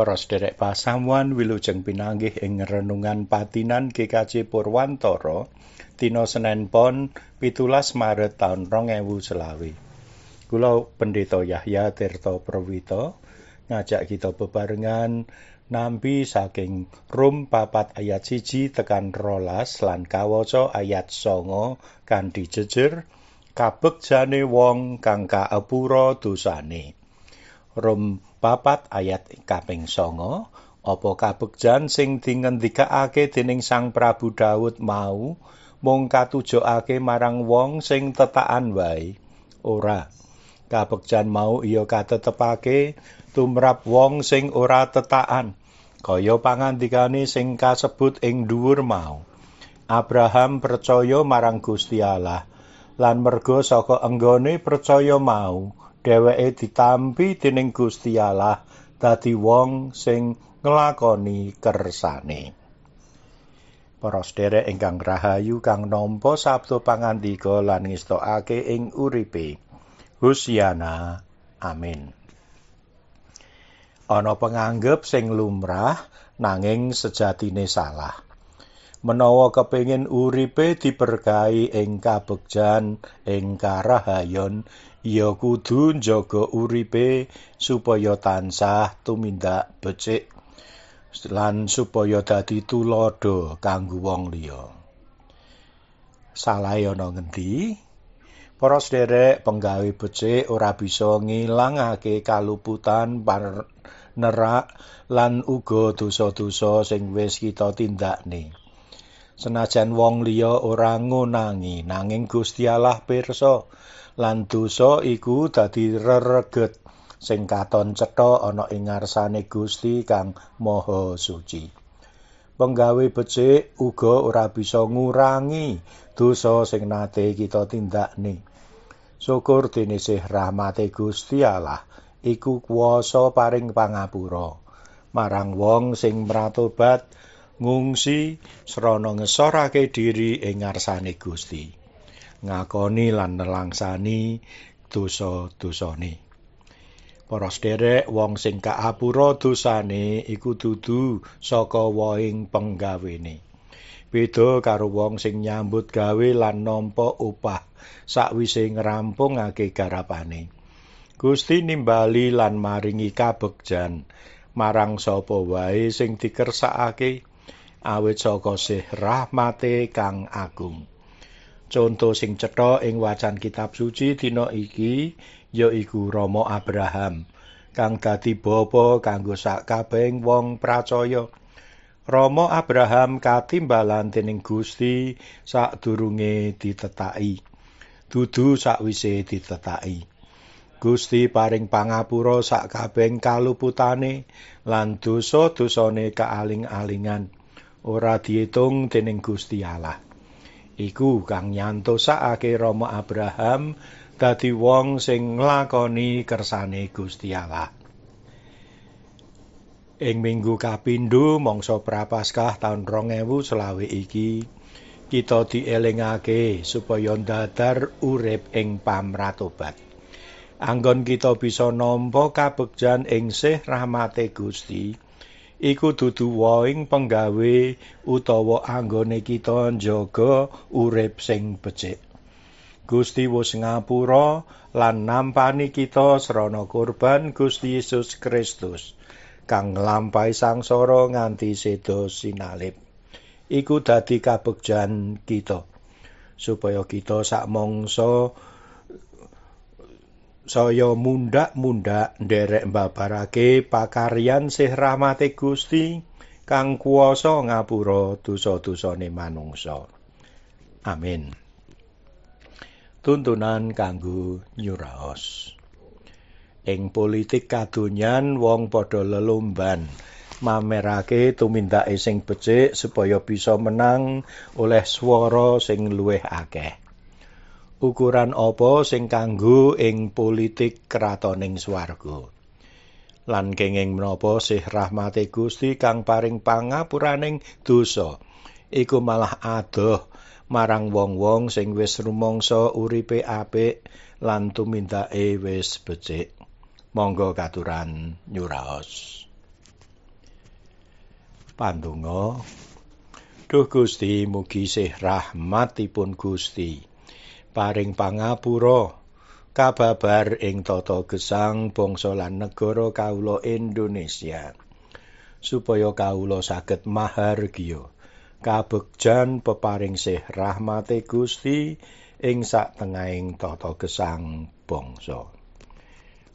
Para sederek pasamuan wilujeng pinanggih ing renungan patinan GKJ Purwantara dina Senin Pon 17 Maret taun 2020. Kula Pendeta Yahya Tirta Prawita ngajak kita bebarengan nampi saking Rum papat ayat siji tekan rolas lan kawaca ayat songo kanthi jejer kabegjane wong kang kaepura dosane. Rum papat ayat kaping songo apa kabegjan sing dingendikake dening Sang Prabu Daud mau mung katujokake marang wong sing tetakan wae? Ora. Kabegjan mau iya katetepake tumrap wong sing ora tetakan kaya pangandikane sing kasebut ing dhuwur mau. Abraham percaya marang Gusti Allah lan merga saka enggone percaya mau dheweke ditampi dening Gusti Allah dadi wong sing nglakoni kersane. Para sedherek ingkang rahayu kang nampa sabda pangandika lan ngestokake ing uripe. Husiana. Amin. Ana penganggep sing lumrah nanging sejatine salah. Menawa kepingin uripe diberkahi ing kabegjan ing karahayon ya kudu njaga uripe supaya tansah tumindak becik lan supaya dadi tulodo kanggo wong liya. Salah ana ngendi? Para sederek penggawe becik ora bisa ngilangake kaluputan nerak lan uga dosa-dosa sing wis kita tindakne. Senajan wong liya ora ngunangi nanging Gusti Allah pirsa lan dosa iku dadi rereget sing katon cetha ana ing ngarsane Gusti kang Maha Suci. Penggawe becik uga ora bisa ngurangi dosa sing nate kita tindakne. Syukur dene sih rahmate Gusti Allah iku kuwasa paring pangapura marang wong sing mratobat ngungsi srana ngesorake diri ing ngarsane Gusti. ngakoni lan nelangsani dosa-dosane. Para sederek wong sing kaapura dosane iku dudu saka woing penggawene. Beda karo wong sing nyambut gawe lan nampa upah sakwise ngrampungake garapane. Gusti nimbali lan maringi kabegjan marang sapa wae sing dikersakake awit saka sih rahmate kang agung. Conto sing cetha ing wacan kitab suci dina iki yaiku Rama Abraham kang dadi bapa kanggo sakabehing wong pracaya. Rama Abraham katimbalan dening Gusti sadurunge ditetaki. Dudu sakwise ditetaki. Gusti paring pangapura sakabehing kaluputane lan dosa-dosane kaaling-alingan ora diitung dening Gusti Allah. iku kang nyantosake Rama Abraham dadi wong sing nglakoni kersane Gusti Allah. Ing minggu kapindho mangsa Prapaskah taun 2020 iki kita dielingake supaya dadar urip ing pamratobat. Anggon kita bisa nampa kabegjan ing sih rahmate Gusti. Iku dudu woing penggawe utawa anggone kita njaga urip sing becik. Gusti wis ngapura lan nampani kita srana kurban Gusti Yesus Kristus kang nglampahi sangsara nganti seda sinalip. Iku dadi kabegjan kita supaya kita sak mangsa saya mundak-mundak nderek mbabarake pakaryan sih rahmate Gusti kang kuwasa ngapura dosa-dosane manungsa. Amin. Tuntunan kanggo nyuraos. Ing politik kadonyan wong padha lelomban mamerake tumindake sing becik supaya bisa menang oleh swara sing luwih akeh. Ukuran apa sing kanggo ing politik kratoning swarga? Lan kenging menapa sih rahmate Gusti kang paring pangapuraning dosa? Iku malah adoh marang wong-wong sing wis rumangsa uripe apik lan tumindake wis becik. Monggo katuran nyuraos. Pandonga Duh Gusti mugi sih rahmatipun Gusti paring pangapura kababar ing tata gesang bangsa lan negara kawula Indonesia. Supaya kawula saged mahargya kabegjan peparing sih rahmate Gusti ing satengahing tata gesang bangsa.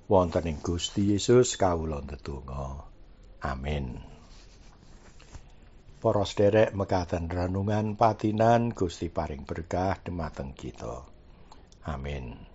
Wonten ing Gusti Yesus kawula ndedonga. Amin Para sederek mekaten renungan patinan Gusti paring berkah dumateng kita. Amin.